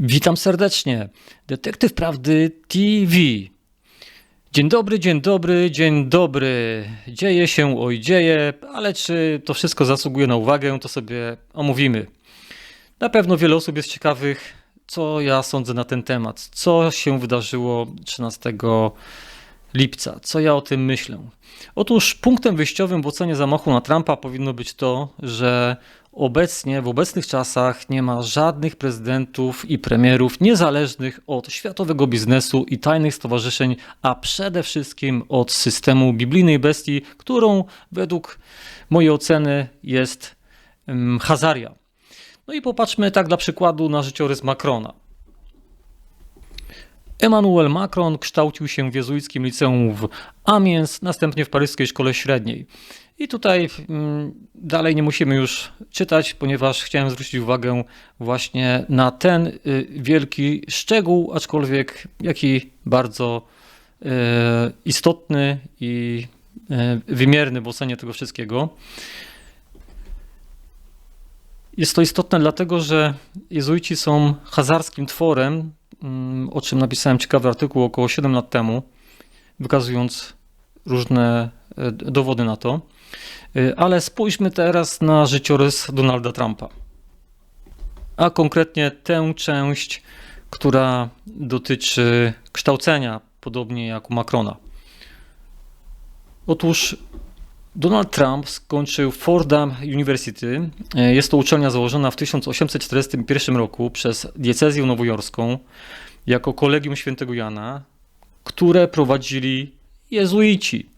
Witam serdecznie. Detektyw Prawdy TV. Dzień dobry, dzień dobry, dzień dobry. Dzieje się, oj dzieje, ale czy to wszystko zasługuje na uwagę, to sobie omówimy. Na pewno wiele osób jest ciekawych, co ja sądzę na ten temat, co się wydarzyło 13 lipca, co ja o tym myślę. Otóż punktem wyjściowym w ocenie zamachu na Trumpa powinno być to, że obecnie, w obecnych czasach nie ma żadnych prezydentów i premierów niezależnych od światowego biznesu i tajnych stowarzyszeń, a przede wszystkim od systemu biblijnej bestii, którą według mojej oceny jest um, Hazaria. No i popatrzmy tak dla przykładu na życiorys Macrona. Emmanuel Macron kształcił się w jezuickim liceum w Amiens, następnie w paryskiej szkole średniej. I tutaj dalej nie musimy już czytać, ponieważ chciałem zwrócić uwagę właśnie na ten y, wielki szczegół, aczkolwiek jaki bardzo y, istotny i y, wymierny w ocenie tego wszystkiego. Jest to istotne dlatego, że jezuici są hazarskim tworem, mm, o czym napisałem ciekawy artykuł około 7 lat temu, wykazując różne dowody na to. Ale spójrzmy teraz na życiorys Donalda Trumpa. A konkretnie tę część, która dotyczy kształcenia, podobnie jak u Macrona. Otóż Donald Trump skończył Fordham University. Jest to uczelnia założona w 1841 roku przez diecezję nowojorską jako kolegium świętego Jana, które prowadzili jezuici.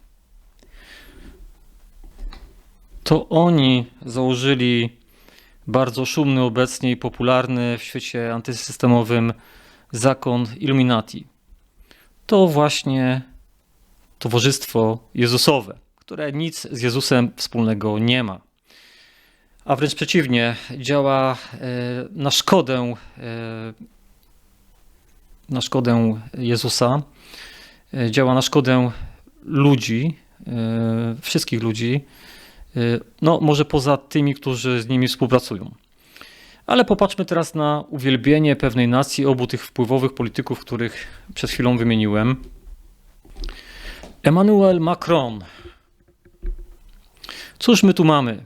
To oni założyli bardzo szumny obecnie i popularny w świecie antysystemowym zakon Illuminati. To właśnie towarzystwo Jezusowe które nic z Jezusem wspólnego nie ma. A wręcz przeciwnie, działa e, na szkodę, e, na szkodę Jezusa, działa na szkodę ludzi, wszystkich ludzi, no może poza tymi, którzy z nimi współpracują. Ale popatrzmy teraz na uwielbienie pewnej nacji, obu tych wpływowych polityków, których przed chwilą wymieniłem. Emmanuel Macron Cóż my tu mamy?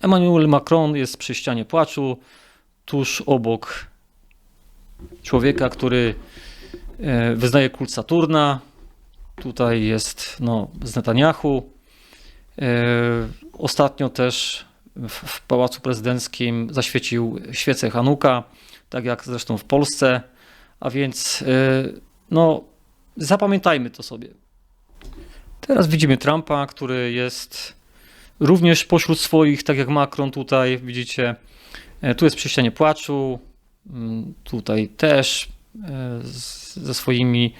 Emmanuel Macron jest przy ścianie płaczu, tuż obok człowieka, który e, wyznaje kult Saturna. Tutaj jest no, z Netanyahu. E, ostatnio też w Pałacu Prezydenckim zaświecił świecę Hanuka, tak jak zresztą w Polsce. A więc e, no, zapamiętajmy to sobie. Teraz widzimy Trumpa, który jest Również pośród swoich, tak jak Macron tutaj, widzicie, e, tu jest przy ścianie płaczu, mm, tutaj też e, ze swoimi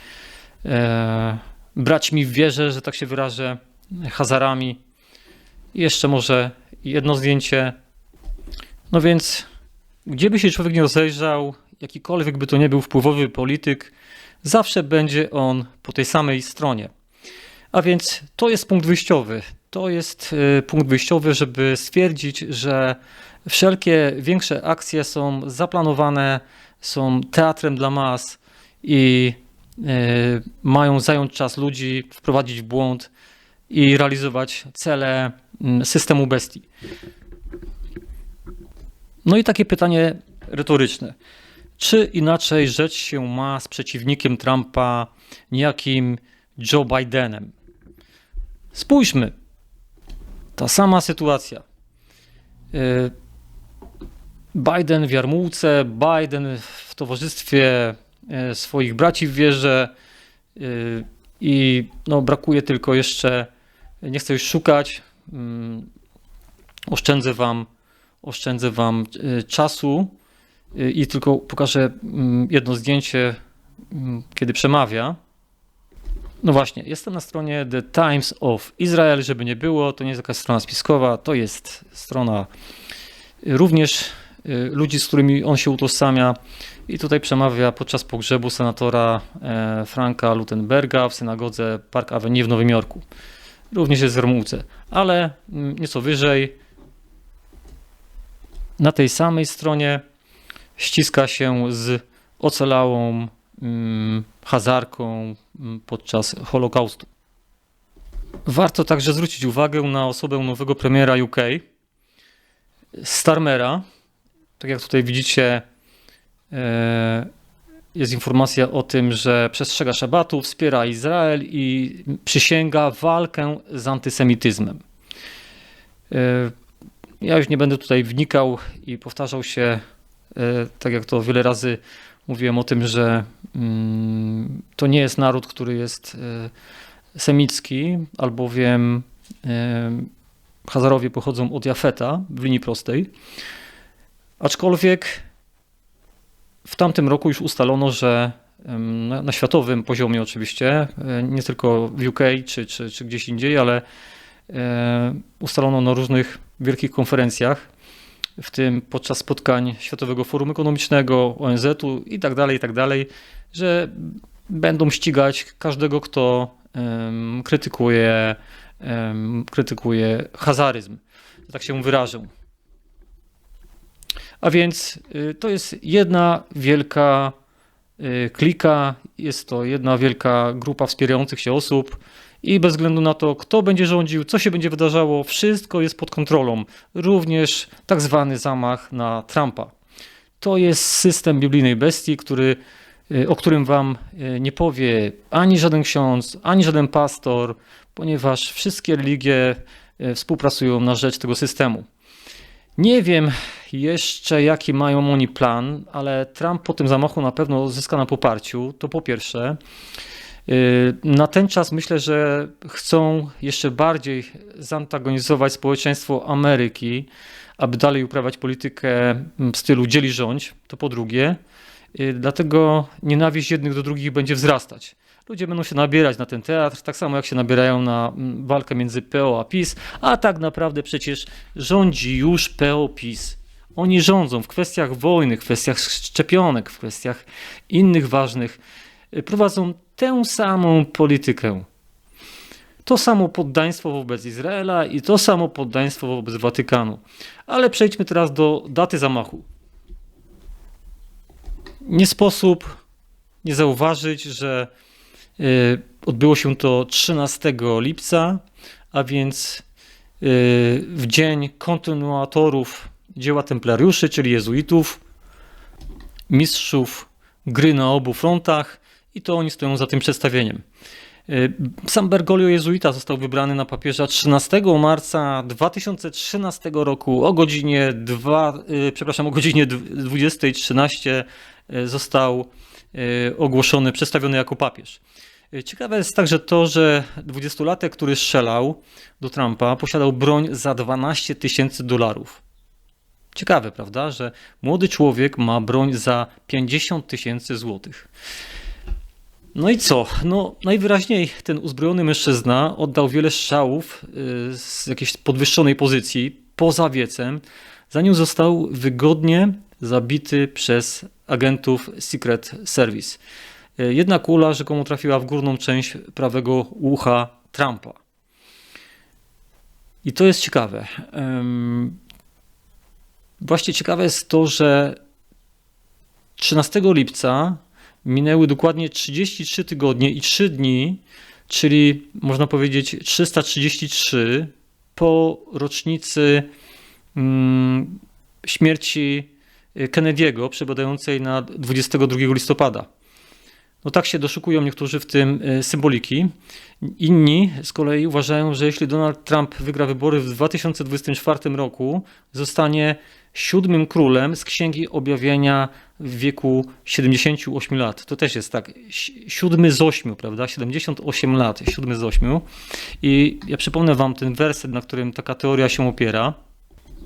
e, braćmi w wierze, że tak się wyrażę, Hazarami. I jeszcze może jedno zdjęcie. No więc, gdzie by się człowiek nie rozejrzał, jakikolwiek by to nie był wpływowy polityk, zawsze będzie on po tej samej stronie. A więc to jest punkt wyjściowy to jest y, punkt wyjściowy, żeby stwierdzić, że wszelkie większe akcje są zaplanowane, są teatrem dla mas i y, mają zająć czas ludzi, wprowadzić w błąd i realizować cele mm, systemu bestii. No i takie pytanie retoryczne. Czy inaczej rzecz się ma z przeciwnikiem Trumpa, niejakim Joe Bidenem? Spójrzmy, ta sama sytuacja. Y, Biden w jarmułce, Biden towarzystwie y, swoich braci w wierze y, i no, brakuje tylko jeszcze, nie chcę już szukać, mm, oszczędzę wam, oszczędzę wam czasu i tylko pokażę mm, jedno zdjęcie, mm, kiedy przemawia. No właśnie, jestem na stronie The Times of Israel, żeby nie było, to nie jest jakaś strona spiskowa, to jest strona również ludzi, z którymi on się utożsamia i tutaj przemawia podczas pogrzebu senatora e, Franka Lutenberga w synagodze Park Avenue w Nowym Jorku. Również jest w Romułce, ale mm, nieco wyżej na tej samej stronie ściska się z ocalałą mm, hazarką mm, podczas Holokaustu. Warto także zwrócić uwagę na osobę nowego premiera UK, Starmera. Tak jak tutaj widzicie, e, jest informacja o tym, że przestrzega szabatu, wspiera Izrael i przysięga walkę z antysemityzmem. E, ja już nie będę tutaj wnikał i powtarzał się, e, tak jak to wiele razy mówiłem o tym, że mm, to nie jest naród, który jest semicki, albowiem Hazarowie pochodzą od Jafeta w linii prostej. Aczkolwiek w tamtym roku już ustalono, że na, światowym poziomie oczywiście, e, nie tylko w UK czy, czy, czy gdzieś indziej, ale e, ustalono na różnych wielkich konferencjach, w tym podczas spotkań Światowego Forum Ekonomicznego, ONZ-u i tak dalej, i tak dalej, że będą ścigać każdego, kto krytykuje, krytykuje hazaryzm. Tak się wyrażę. A więc y, to jest jedna wielka y, klika, jest to jedna wielka grupa wspierających się osób i bez względu na to, kto będzie rządził, co się będzie wydarzało, wszystko jest pod kontrolą. Również tak zwany zamach na Trumpa. To jest system biblijnej bestii, który, y, o którym wam nie powie ani żaden ksiądz, ani żaden pastor, ponieważ wszystkie religie współpracują na rzecz tego systemu. Nie wiem jeszcze, jaki mają oni plan, ale Trump po tym zamachu na pewno zyska na poparciu. To po pierwsze. Y, na ten czas myślę, że chcą jeszcze bardziej zantagonizować społeczeństwo Ameryki, aby dalej uprawiać politykę w stylu dzieli rządź. To po drugie. Y, dlatego nienawiść jednych do drugich będzie wzrastać. Ludzie będą się nabierać na ten teatr, tak samo jak się nabierają na mm, walkę między PO a PiS, a tak naprawdę przecież rządzi już PO-PiS. Oni rządzą w kwestiach wojny, w kwestiach szczepionek, w kwestiach innych ważnych. Y, prowadzą tę samą politykę. To samo poddaństwo wobec Izraela i to samo poddaństwo wobec Watykanu. Ale przejdźmy teraz do daty zamachu. Nie sposób nie zauważyć, że Y, odbyło się to 13 lipca, a więc y, w dzień kontynuatorów dzieła templariuszy, czyli jezuitów, mistrzów gry na obu frontach i to oni stoją za tym przedstawieniem. Y, sam Bergoglio jezuita został wybrany na papieża 13 marca 2013 roku o godzinie 2, przepraszam, o godzinie 20.13 został ogłoszony, przedstawiony jako papież. Ciekawe jest także to, że 20-latek, który strzelał do Trumpa, posiadał broń za 12 tysięcy dolarów. Ciekawe, prawda, że młody człowiek ma broń za 50 tysięcy złotych. No i co? No, najwyraźniej ten uzbrojony mężczyzna oddał wiele strzałów y, z jakiejś podwyższonej pozycji poza wiecem, zanim został wygodnie zabity przez agentów Secret Service. Jedna kula rzekomo trafiła w górną część prawego ucha Trumpa. I to jest ciekawe. Właśnie ciekawe jest to, że 13 lipca minęły dokładnie 33 tygodnie i 3 dni, czyli można powiedzieć 333 po rocznicy mm, śmierci Kennedy'ego, przypadającej na 22 listopada. No tak się doszukują niektórzy w tym e, symboliki. Inni z kolei uważają, że jeśli Donald Trump wygra wybory w 2024 roku, zostanie siódmym królem z Księgi Objawienia w wieku 78 lat. To też jest tak, siódmy z ośmiu, prawda? 78 lat, siódmy z ośmiu. I ja przypomnę wam ten werset, na którym taka teoria się opiera.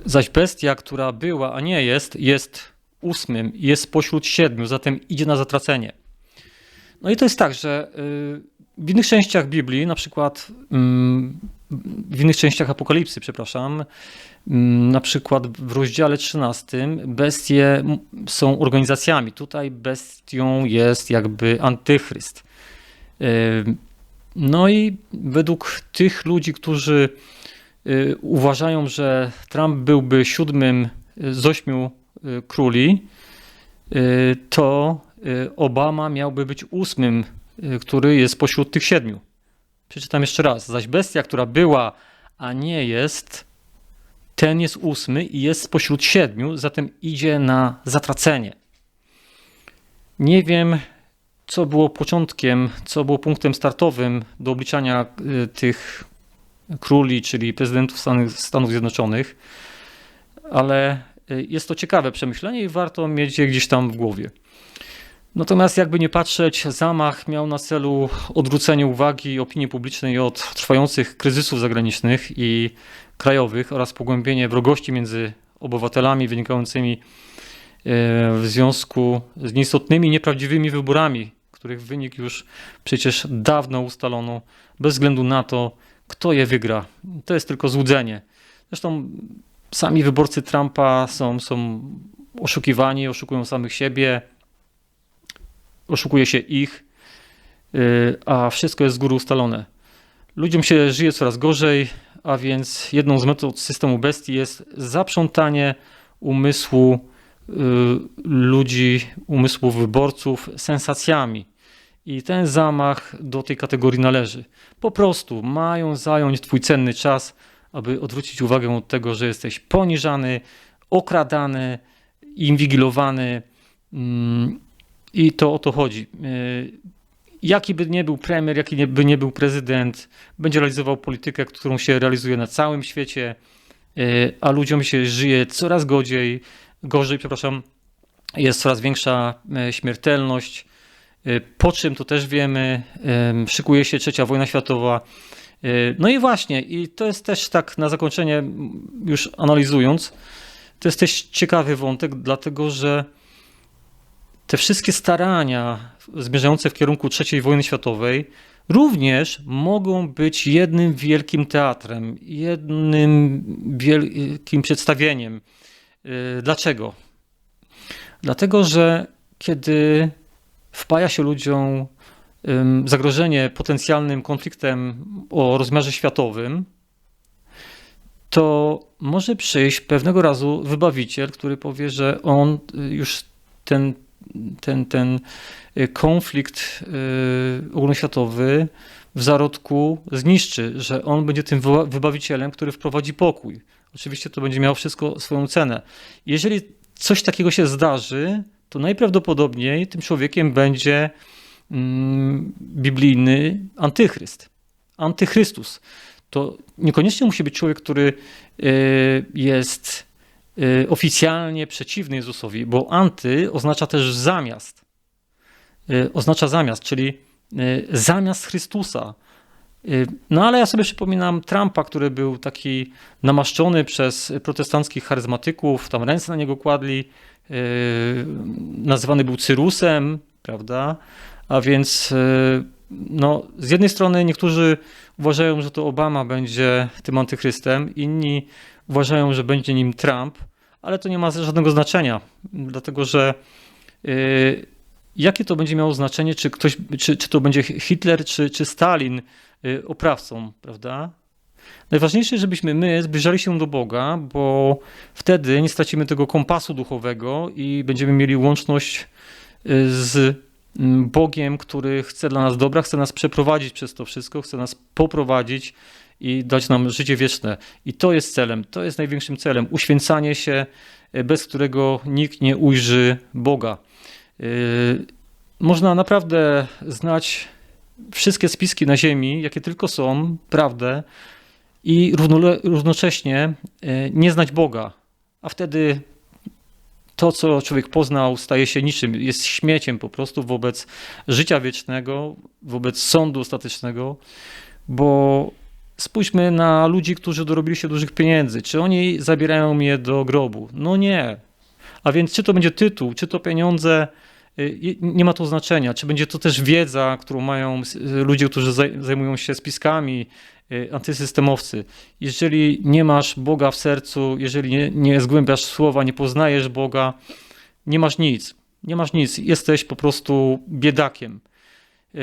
Zaś bestia, która była, a nie jest, jest ósmym, jest pośród siedmiu, zatem idzie na zatracenie. No i to jest tak, że y, w innych częściach Biblii, na przykład mm, w innych częściach Apokalipsy, przepraszam, mm, na przykład w rozdziale 13 bestie są organizacjami. Tutaj bestią jest jakby antychryst. Y, no i według tych ludzi, którzy y, uważają, że Trump byłby siódmym z ośmiu króli, to Obama miałby być ósmym, y, który jest pośród tych siedmiu. Przeczytam jeszcze raz. Zaś bestia, która była, a nie jest, ten jest ósmy i jest spośród siedmiu, zatem idzie na zatracenie. Nie wiem, co było początkiem, co było punktem startowym do obliczania y, tych króli, czyli prezydentów Stanów, Zjednoczonych, ale y, jest to ciekawe przemyślenie i warto mieć je gdzieś tam w głowie. Natomiast jakby nie patrzeć, zamach miał na celu odwrócenie uwagi opinii publicznej od trwających kryzysów zagranicznych i krajowych oraz pogłębienie wrogości między obywatelami wynikającymi e, w związku z nieistotnymi, nieprawdziwymi wyborami, których wynik już przecież dawno ustalono, bez względu na to, kto je wygra. To jest tylko złudzenie. Zresztą sami wyborcy Trumpa są, są oszukiwani, oszukują samych siebie, oszukuje się ich, y, a wszystko jest z góry ustalone. Ludziom się żyje coraz gorzej, a więc jedną z metod systemu bestii jest zaprzątanie umysłu y, ludzi, umysłu wyborców sensacjami. I ten zamach do tej kategorii należy. Po prostu mają zająć Twój cenny czas, aby odwrócić uwagę od tego, że jesteś poniżany, okradany, inwigilowany. Mm, I to o to chodzi. Y, jaki by nie był premier, jaki by nie był prezydent, będzie realizował politykę, którą się realizuje na całym świecie, y, a ludziom się żyje coraz gorzej, gorzej, przepraszam, jest coraz większa y, śmiertelność. Po czym to też wiemy, szykuje się trzecia wojna światowa. No i właśnie, i to jest też tak na zakończenie, już analizując, to jest też ciekawy wątek, dlatego że te wszystkie starania zmierzające w kierunku III wojny światowej również mogą być jednym wielkim teatrem, jednym wielkim przedstawieniem. Y, dlaczego? Dlatego, że kiedy wpaja się ludziom zagrożenie potencjalnym konfliktem o rozmiarze światowym, to może przyjść pewnego razu wybawiciel, który powie, że on y, już ten ten, ten y, konflikt y, ogólnoświatowy w zarodku zniszczy, że on będzie tym wybawicielem, który wprowadzi pokój. Oczywiście to będzie miało wszystko swoją cenę. Jeżeli coś takiego się zdarzy, to najprawdopodobniej tym człowiekiem będzie mm, biblijny antychryst, antychrystus. To niekoniecznie musi być człowiek, który y, jest oficjalnie przeciwny Jezusowi, bo anty oznacza też zamiast. Y, oznacza zamiast, czyli y, zamiast Chrystusa. No ale ja sobie przypominam Trumpa, który był taki namaszczony przez protestanckich charyzmatyków, tam ręce na niego kładli, nazywany był Cyrusem, prawda? A więc no, z jednej strony niektórzy uważają, że to Obama będzie tym antychrystem, inni uważają, że będzie nim Trump, ale to nie ma żadnego znaczenia, dlatego że yy, jakie to będzie miało znaczenie, czy, ktoś, czy, czy to będzie Hitler, czy, czy Stalin yy, oprawcą, prawda? Najważniejsze, żebyśmy my zbliżali się do Boga, bo wtedy nie stracimy tego kompasu duchowego i będziemy mieli łączność y, z mm, Bogiem, który chce dla nas dobra, chce nas przeprowadzić przez to wszystko, chce nas poprowadzić i dać nam życie wieczne. I to jest celem, to jest największym celem. Uświęcanie się, e, bez którego nikt nie ujrzy Boga. E, można naprawdę znać wszystkie spiski na ziemi, jakie tylko są, prawdę, i równocześnie e, nie znać Boga. A wtedy to, co człowiek poznał, staje się niczym, jest śmieciem po prostu wobec życia wiecznego, wobec sądu ostatecznego, bo Spójrzmy na ludzi, którzy dorobili się dużych pieniędzy. Czy oni zabierają je do grobu? No nie. A więc czy to będzie tytuł, czy to pieniądze, y, nie ma to znaczenia. Czy będzie to też wiedza, którą mają y, ludzie, którzy zajmują się spiskami, y, antysystemowcy. Jeżeli nie masz Boga w sercu, jeżeli nie, nie zgłębiasz słowa, nie poznajesz Boga, nie masz nic. Nie masz nic. Jesteś po prostu biedakiem. Yy,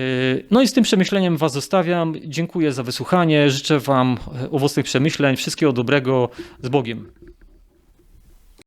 no i z tym przemyśleniem Was zostawiam. Dziękuję za wysłuchanie. Życzę Wam owocnych przemyśleń. Wszystkiego dobrego z Bogiem.